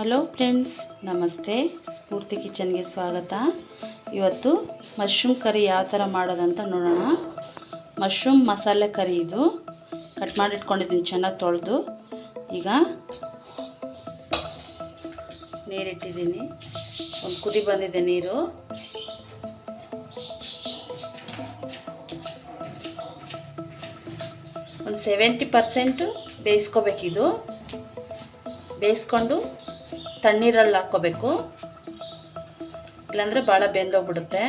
Hello friends ನಮಸ್ತೆ. ಸ್ಫೂರ್ತಿ ಕಿಚನ್ಗೆ ಸ್ವಾಗತ. ಇವತ್ತು ಮಶ್ರೂಮ್ ಕರಿ ಯಾವ ಥರ ಮಾಡೋದಂತ ನೋಡೋಣ. ಮಶ್ರೂಮ್ ಮಸಾಲೆ ಕರಿ ಇದು. ಕಟ್ ಮಾಡಿಟ್ಕೊಂಡಿದ್ದೀನಿ, ಚೆನ್ನಾಗಿ ತೊಳೆದು. ಈಗ ನೀರಿಟ್ಟಿದ್ದೀನಿ. ಒಂದು ಕುದಿ ಬಂದಿದೆ ನೀರು. ಒಂದು ಸೆವೆಂಟಿ ಪರ್ಸೆಂಟು ಬೇಯಿಸ್ಕೋಬೇಕಿದು. ಬೇಯಿಸ್ಕೊಂಡು ತಣ್ಣೀರಲ್ಲಿ ಹಾಕ್ಕೋಬೇಕು. ಇಲ್ಲಾಂದರೆ ಭಾಳ ಬೆಂದೋಗ್ಬಿಡುತ್ತೆ.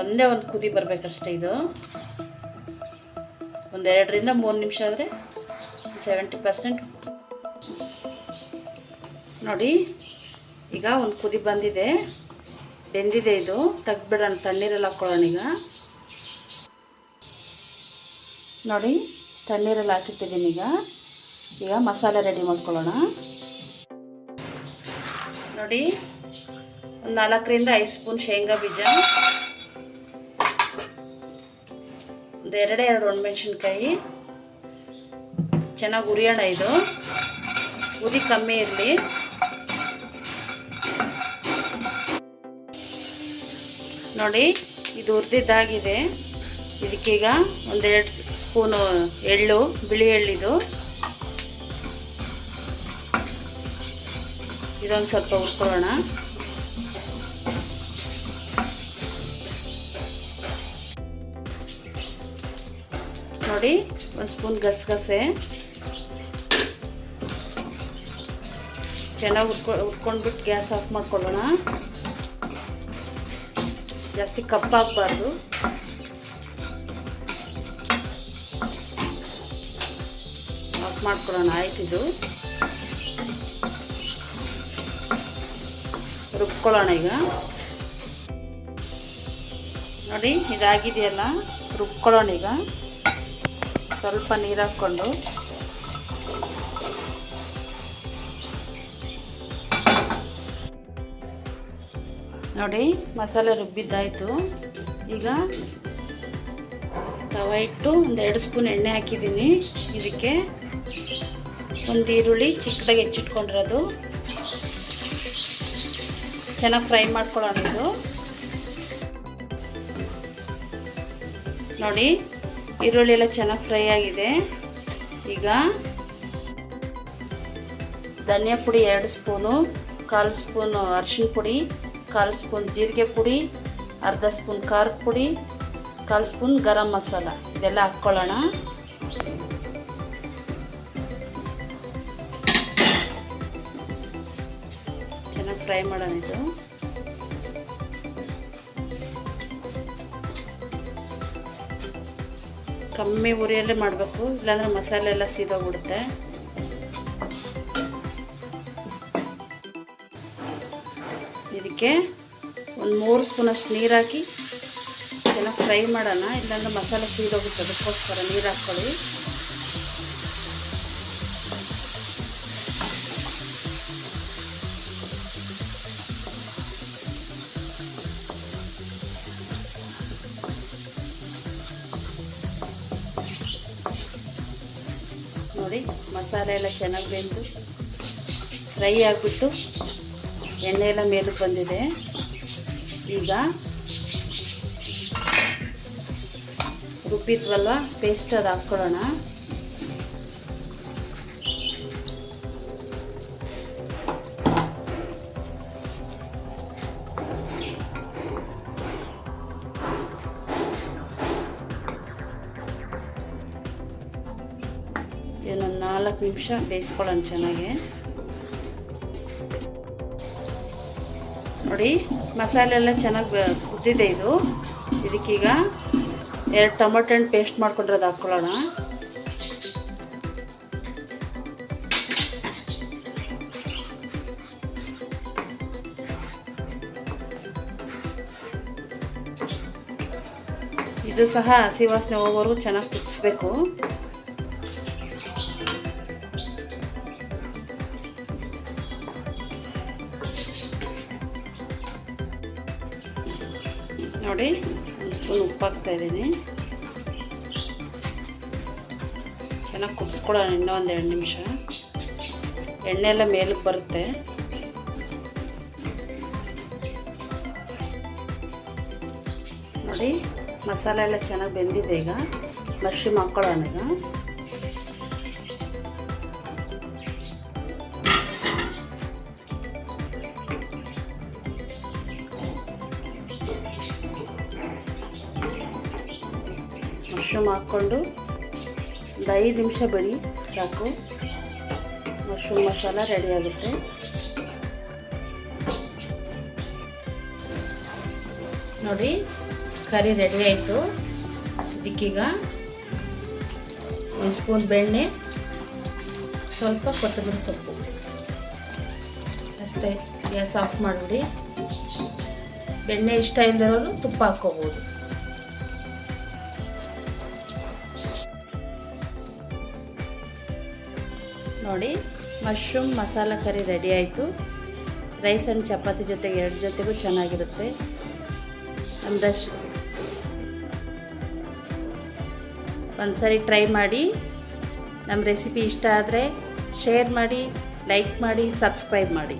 ಒಂದೇ ಒಂದು ಕುದಿ ಬರಬೇಕಷ್ಟೇ ಇದು. ಒಂದೆರಡರಿಂದ ಮೂರು ನಿಮಿಷ ಆದರೆ ಸೆವೆಂಟಿ ಪರ್ಸೆಂಟ್ ನೋಡಿ, ಈಗ ಒಂದು ಕುದಿ ಬಂದಿದೆ. ಬೆಂದಿದೆ ಇದು. ತೆಗ್ದುಬಿಡೋಣ, ತಣ್ಣೀರಲ್ಲಿ ಹಾಕ್ಕೊಳ್ಳೋಣ ಈಗ. ನೋಡಿ, ತಣ್ಣೀರಲ್ಲಿ ಹಾಕಿಟ್ಟಿದ್ದೀನಿ ಈಗ. ಈಗ ಮಸಾಲೆ ರೆಡಿ ಮಾಡ್ಕೊಳ್ಳೋಣ. ನೋಡಿ, ಒಂದು ನಾಲ್ಕರಿಂದ ಐದು ಸ್ಪೂನ್ ಶೇಂಗಾ ಬೀಜ. ಒಂದು ಎರಡೇ ಎರಡು ಒಣಮೆಣ್ಸಿನ್ಕಾಯಿ. ಚೆನ್ನಾಗಿ ಉರಿಯೋಣ ಇದು. ಉರಿ ಕಮ್ಮಿ ಇರಲಿ. ನೋಡಿ, ಇದು ಹುರಿದಿದ್ದಾಗಿದೆ. ಇದಕ್ಕೀಗ ಒಂದೆರಡು ಸ್ಪೂನು ಎಳ್ಳು, ಬಿಳಿ ಎಳ್ಳಿದು. ಇದೊಂದು ಸ್ವಲ್ಪ ಉರ್ಕೊಳ್ಳೋಣ ನೋಡಿ, ಒಂದು ಸ್ಪೂನ್ ಗಸಗಸೆ. ಚೆನ್ನಾಗಿ ಉಟ್ಕೊ ಉಟ್ಕೊಂಡ್ಬಿಟ್ಟು ಗ್ಯಾಸ್ ಆಫ್ ಮಾಡ್ಕೊಳ್ಳೋಣ. ಜಾಸ್ತಿ ಕಪ್ಪಾಗಬಾರ್ದು. ಆಫ್ ಮಾಡ್ಕೊಳ್ಳೋಣ ಆಯ್ತಿದು ರುಬ್ಕೊಳ್ಳೋಣ ಈಗ. ನೋಡಿ, ಇದಾಗಿದೆಯಲ್ಲ, ರುಬ್ಕೊಳ್ಳೋಣ ಈಗ. ಸ್ವಲ್ಪ ನೀರು ಹಾಕ್ಕೊಂಡು. ನೋಡಿ, ಮಸಾಲೆ ರುಬ್ಬಿದ್ದಾಯಿತು. ಈಗ ತವ ಇಟ್ಟು ಒಂದು ಎರಡು ಸ್ಪೂನ್ ಎಣ್ಣೆ ಹಾಕಿದ್ದೀನಿ. ಇದಕ್ಕೆ ಒಂದು ಈರುಳ್ಳಿ ಚಿಕ್ಕದಾಗಿ ಹೆಚ್ಚಿಟ್ಕೊಂಡಿರೋದು. ಚೆನ್ನಾಗಿ ಫ್ರೈ ಮಾಡ್ಕೊಳ್ಳೋಣ ಇದು. ನೋಡಿ, ಈರುಳ್ಳಿ ಎಲ್ಲ ಚೆನ್ನಾಗಿ ಫ್ರೈ ಆಗಿದೆ. ಈಗ ಧನಿಯಾ ಪುಡಿ ಎರಡು ಸ್ಪೂನು, ಕಾಲು ಸ್ಪೂನು ಅರಿಶಿನ ಪುಡಿ, ಕಾಲು ಸ್ಪೂನ್ ಜೀರಿಗೆ ಪುಡಿ, ಅರ್ಧ ಸ್ಪೂನ್ ಖಾರದ ಪುಡಿ, ಕಾಲು ಸ್ಪೂನ್ ಗರಂ ಮಸಾಲ. ಇದೆಲ್ಲ ಹಾಕ್ಕೊಳ್ಳೋಣ. ಫ್ರೈ ಮಾಡೋಣ ಇದು. ಕಮ್ಮಿ ಉರಿಯಲ್ಲೇ ಮಾಡಬೇಕು, ಇಲ್ಲಾಂದ್ರೆ ಮಸಾಲೆ ಎಲ್ಲ ಸೀದೋಗ್ಬಿಡುತ್ತೆ. ಇದಕ್ಕೆ ಒಂದು ಮೂರು ಸ್ಪೂನಷ್ಟು ನೀರು ಹಾಕಿ ಚೆನ್ನಾಗಿ ಫ್ರೈ ಮಾಡೋಣ, ಇಲ್ಲಾಂದ್ರೆ ಮಸಾಲೆ ಸೀದೋಗುತ್ತೆ, ಅದಕ್ಕೋಸ್ಕರ ನೀರು ಹಾಕ್ಕೊಳ್ಳಿ ನೋಡಿ, ಮಸಾಲೆ ಎಲ್ಲ ಚೆನ್ನಾಗಿ ಬೆಂದು ಫ್ರೈ ಆಗಿಬಿಟ್ಟು ಎಣ್ಣೆ ಎಲ್ಲ ಮೇಲಕ್ಕೆ ಬಂದಿದೆ. ಈಗ ರುಬ್ಬಿದ್ವಲ್ವ ಪೇಸ್ಟ್ ಅದು ಹಾಕ್ಕೊಳ್ಳೋಣ. ನಾಲ್ಕು ನಿಮಿಷ ಬೇಯಿಸ್ಕೊಳ್ಳೋಣ ಚೆನ್ನಾಗಿ. ನೋಡಿ ಮಸಾಲೆ ಎಲ್ಲ ಚೆನ್ನಾಗಿ ಕುದ್ದಿದೆ ಇದು. ಇದಕ್ಕೀಗ ಎರಡು ಟೊಮೊಟೊ ಹಣ್ಣು ಪೇಸ್ಟ್ ಮಾಡ್ಕೊಂಡಿರೋದು ಹಾಕ್ಕೊಳ್ಳೋಣ. ಇದು ಸಹ ಹಸಿ ವಾಸನೆ ಹೋಗೋವರೆಗೂ ಚೆನ್ನಾಗಿ ಕುದಿಸ್ಬೇಕು. ನೋಡಿ ಒಂದು ಸ್ಪೂನ್ ಉಪ್ಪು ಹಾಕ್ತಾ ಇದ್ದೀನಿ. ಚೆನ್ನಾಗಿ ಕುದಿಸ್ಕೊಳ್ಳೋಣ ಇನ್ನೊಂದು ಎರಡು ನಿಮಿಷ. ಎಣ್ಣೆ ಎಲ್ಲ ಮೇಲಕ್ಕೆ ಬರುತ್ತೆ. ನೋಡಿ, ಮಸಾಲೆ ಎಲ್ಲ ಚೆನ್ನಾಗಿ ಬೆಂದಿದೆ ಈಗ. ಮಶ್ರೂಮ್ ಹಾಕ್ಕೊಳ್ಳೋಣ ಈಗ. ಮಶ್ರೂಮ್ ಹಾಕ್ಕೊಂಡು ಒಂದು ಐದು ನಿಮಿಷ ಬರೀ ಸಾಕು. ಮಶ್ರೂಮ್ ಮಸಾಲ ರೆಡಿ ಆಗುತ್ತೆ. ನೋಡಿ, ಕರಿ ರೆಡಿ ಆಯಿತು. ಇದಕ್ಕೀಗ ಒಂದು ಸ್ಪೂನ್ ಬೆಣ್ಣೆ, ಸ್ವಲ್ಪ ಕೊತ್ತಂಬರಿ ಸೊಪ್ಪು. ಅಷ್ಟೇ, ಗ್ಯಾಸ್ ಆಫ್ ಮಾಡಿಬಿಡಿ. ಬೆಣ್ಣೆ ಇಷ್ಟ ಇಲ್ಲದಿರೋರು ತುಪ್ಪ ಹಾಕ್ಕೋಬೋದು. ನೋಡಿ ಮಶ್ರೂಮ್ ಮಸಾಲ ಕರಿ ರೆಡಿ ಆಯಿತು. ರೈಸ್ ಆ್ಯಂಡ್ ಚಪಾತಿ ಜೊತೆಗೆ ಎರಡು ಜೊತೆಗೂ ಚೆನ್ನಾಗಿರುತ್ತೆ. ಒಂದಷ್ಟು ಒಂದು ಸರಿ ಟ್ರೈ ಮಾಡಿ. ನಮ್ಮ ರೆಸಿಪಿ ಇಷ್ಟ ಆದರೆ ಶೇರ್ ಮಾಡಿ ಲೈಕ್ ಮಾಡಿ ಸಬ್ಸ್ಕ್ರೈಬ್ ಮಾಡಿ.